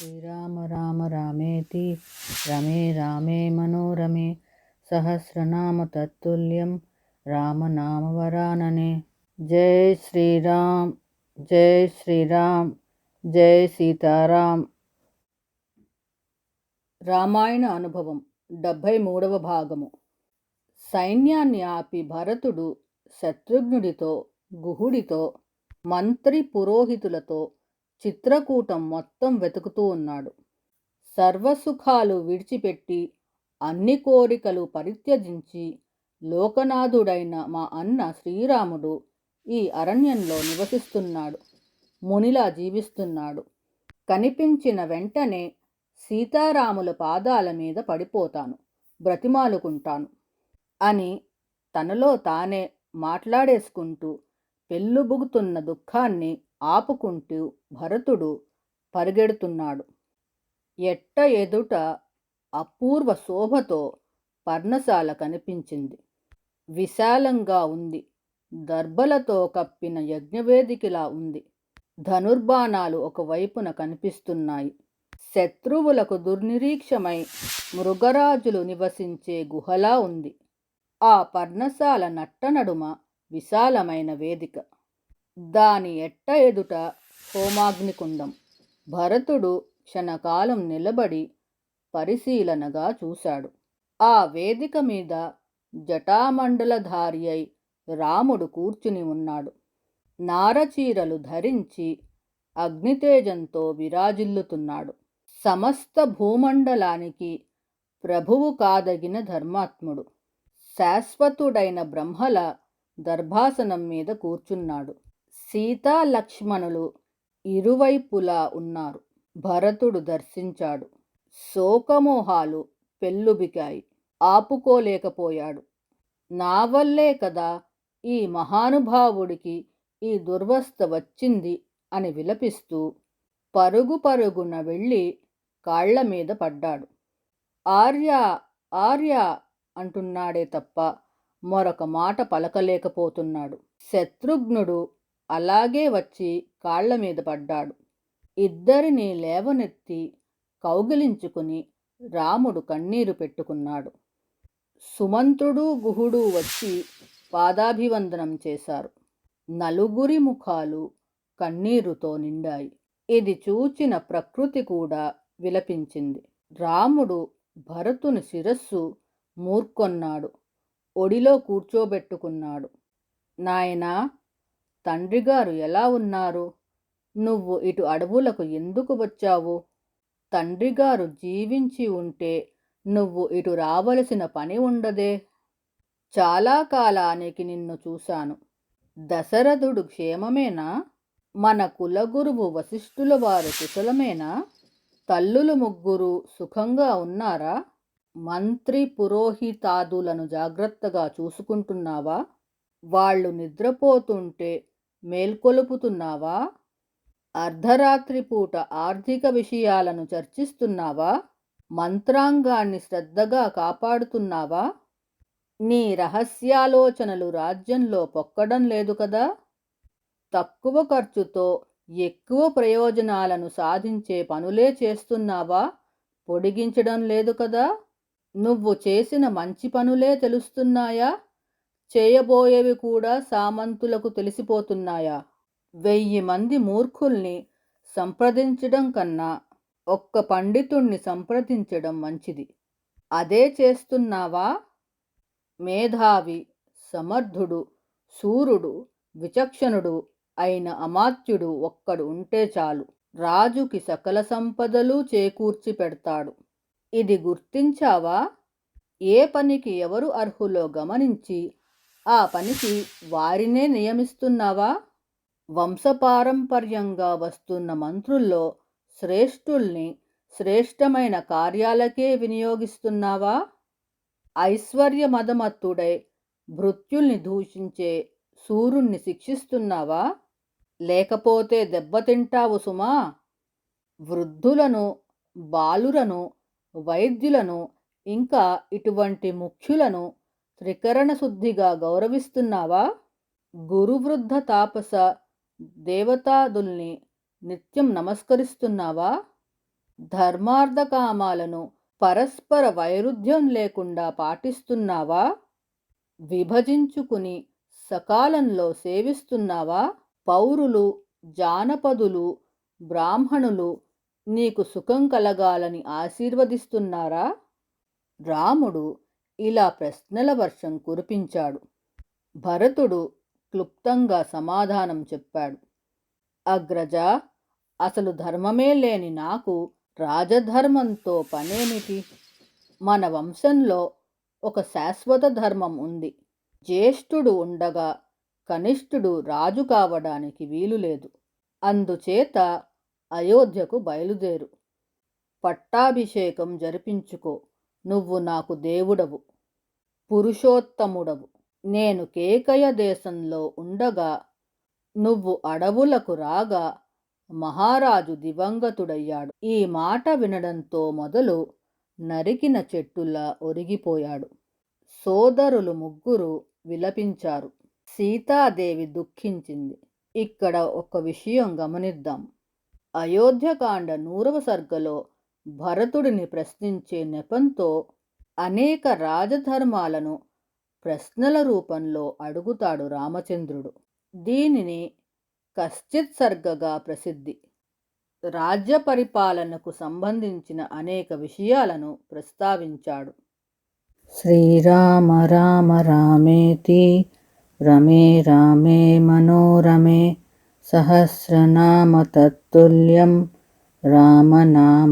శ్రీరామ రామ రామేతి రమే రామే మనోరమే సహస్రనామ తత్తుల్యం రామనామవరాననే జై శ్రీరామ్ జై శ్రీరామ్ జై సీతారాం రామాయణ అనుభవం డెబ్భై మూడవ భాగము. సైన్యాన్ని ఆపి భరతుడు శత్రుఘ్నుడితో గుహుడితో మంత్రి పురోహితులతో చిత్రకూటం మొత్తం వెతుకుతూ ఉన్నాడు. సర్వసుఖాలు విడిచిపెట్టి అన్ని కోరికలు పరిత్యజించి లోకనాథుడైన మా అన్న శ్రీరాముడు ఈ అరణ్యంలో నివసిస్తున్నాడు. మునిలా జీవిస్తున్నాడు. కనిపించిన వెంటనే సీతారాముల పాదాల మీద పడిపోతాను బ్రతిమాలుకుంటాను అని తనలో తానే మాట్లాడేసుకుంటూ పెళ్ళుబుగుతున్న దుఃఖాన్ని ఆపుకుంటూ భరతుడు పరిగెడుతున్నాడు. ఎట్ట ఎదుట అపూర్వ శోభతో పర్ణశాల కనిపించింది. విశాలంగా ఉంది. దర్భలతో కప్పిన యజ్ఞవేదికలా ఉంది. ధనుర్బాణాలు ఒకవైపున కనిపిస్తున్నాయి. శత్రువులకు దుర్నిరీక్షమై మృగరాజులు నివసించే గుహలా ఉంది. ఆ పర్ణశాల నట్టనడుమ విశాలమైన వేదిక. దాని ఎట్ట ఎదుట హోమాగ్నికుండం. భరతుడు క్షణకాలం నిలబడి పరిశీలనగా చూశాడు. ఆ వేదిక మీద జటామండలధారి అయి రాముడు కూర్చుని ఉన్నాడు. నారచీరలు ధరించి అగ్నితేజంతో విరాజిల్లుతున్నాడు. సమస్త భూమండలానికి ప్రభువు కాదగిన ధర్మాత్ముడు. శాశ్వతుడైన బ్రహ్మల దర్భాసనం మీద కూర్చున్నాడు. సీతా లక్ష్మణులు ఇరువైపులా ఉన్నారు. భరతుడు దర్శించాడు. శోకమోహాలు పెల్లుబికాయి. ఆపుకోలేకపోయాడు. నా వల్లే కదా ఈ మహానుభావుడికి ఈ దుర్వస్థ వచ్చింది అని విలపిస్తూ పరుగు పరుగున వెళ్ళి కాళ్ళ మీద పడ్డాడు. ఆర్య ఆర్య అంటున్నాడే తప్ప మరొక మాట పలకలేకపోతున్నాడు. శత్రుఘ్నుడు అలాగే వచ్చి కాళ్ళ మీద పడ్డాడు. ఇద్దరిని లేవనెత్తి కౌగిలించుకుని రాముడు కన్నీరు పెట్టుకున్నాడు. సుమంతుడు గుహుడు వచ్చి పాదాభివందనం చేశారు. నలుగురి ముఖాలు కన్నీరుతో నిండాయి. ఇది చూచిన ప్రకృతి కూడా విలపించింది. రాముడు భరతుని శిరస్సు మూర్కొన్నాడు. ఒడిలో కూర్చోబెట్టుకున్నాడు. నాయనా తండ్రిగారు ఎలా ఉన్నారు? నువ్వు ఇటు అడవులకు ఎందుకు వచ్చావు? తండ్రిగారు జీవించి ఉంటే నువ్వు ఇటు రావలసిన పని ఉండదే. చాలా కాలానికి నిన్ను చూశాను. దశరథుడు క్షేమమేనా? మన కులగురువు వశిష్ఠుల వారు కుశలమేనా? తల్లులు ముగ్గురు సుఖంగా ఉన్నారా? మంత్రి పురోహితాదులను జాగ్రత్తగా చూసుకుంటున్నావా? వాళ్ళు నిద్రపోతుంటే మేల్కొలుపుతున్నావా? అర్ధరాత్రి పూట ఆర్థిక విషయాలను చర్చిస్తున్నావా? మంత్రాంగాన్ని శ్రద్ధగా కాపాడుతున్నావా? నీ రహస్యాలోచనలు రాజ్యంలో పొక్కడం లేదు కదా? తక్కువ ఖర్చుతో ఎక్కువ ప్రయోజనాలను సాధించే పనులే చేస్తున్నావా? పొడిగించడం లేదు కదా? నువ్వు చేసిన మంచి పనులే తెలుస్తున్నాయా? చేయబోయేవి కూడా సామంతులకు తెలిసిపోతున్నాయా? వెయ్యి మంది మూర్ఖుల్ని సంప్రదించడం కన్నా ఒక్క పండితుణ్ణి సంప్రదించడం మంచిది. అదే చేస్తున్నావా? మేధావి సమర్థుడు సూర్యుడు విచక్షణుడు అయిన అమాత్యుడు ఒక్కడు ఉంటే చాలు. రాజుకి సకల సంపదలు చేకూర్చి పెడతాడు. ఇది గుర్తించావా? ఏ పనికి ఎవరు అర్హులో గమనించి ఆ పనికి వారినే నియమిస్తున్నావా? వంశపారంపర్యంగా వస్తున్న మంత్రుల్లో శ్రేష్ఠుల్ని శ్రేష్టమైన కార్యాలకే వినియోగిస్తున్నావా? ఐశ్వర్య మదమత్తుడై భృత్యుల్ని దూషించే సూర్యుణ్ణి శిక్షిస్తున్నావా? లేకపోతే దెబ్బతింటావు సుమా? వృద్ధులను బాలురను వైద్యులను ఇంకా ఇటువంటి ముఖ్యులను త్రికరణ శుద్ధిగా గౌరవిస్తున్నావా? గురువృద్ధ తాపస దేవతాదుల్ని నిత్యం నమస్కరిస్తున్నావా? ధర్మార్థకామాలను పరస్పర వైరుధ్యం లేకుండా పాటిస్తున్నావా? విభజించుకుని సకాలంలో సేవిస్తున్నావా? పౌరులు జానపదులు బ్రాహ్మణులు నీకు సుఖం కలగాలని ఆశీర్వదిస్తున్నారా? రాముడు ఇలా ప్రశ్నల వర్షం కురిపించాడు. భరతుడు క్లుప్తంగా సమాధానం చెప్పాడు. అగ్రజ అసలు ధర్మమే లేని నాకు రాజధర్మంతో పనేమిటి? మన వంశంలో ఒక శాశ్వత ధర్మం ఉంది. జ్యేష్ఠుడు ఉండగా కనిష్ఠుడు రాజు కావడానికి వీలు లేదు. అందుచేత అయోధ్యకు బయలుదేరు. పట్టాభిషేకం జరిపించుకో. నువ్వు నాకు దేవుడవు పురుషోత్తముడవు. నేను కేకయ దేశంలో ఉండగా నువ్వు అడవులకు రాగా మహారాజు దివంగతుడయ్యాడు. ఈ మాట వినడంతో మొదలు నరికిన చెట్టులా ఒరిగిపోయాడు. సోదరులు ముగ్గురు విలపించారు. సీతాదేవి దుఃఖించింది. ఇక్కడ ఒక విషయం గమనిద్దాం. అయోధ్యకాండ నూరవ సర్గలో భరతుడిని ప్రశ్నించే నెపంతో అనేక రాజధర్మాలను ప్రశ్నల రూపంలో అడుగుతాడు రామచంద్రుడు. దీనిని కశ్చిత్ సర్గగా ప్రసిద్ధి రాజ్య పరిపాలనకు సంబంధించిన అనేక విషయాలను ప్రస్తావించాడు. శ్రీరామ రామ రామేతి రమే రామే మనోరమే సహస్రనామ తత్తుల్యం रामनामवरानने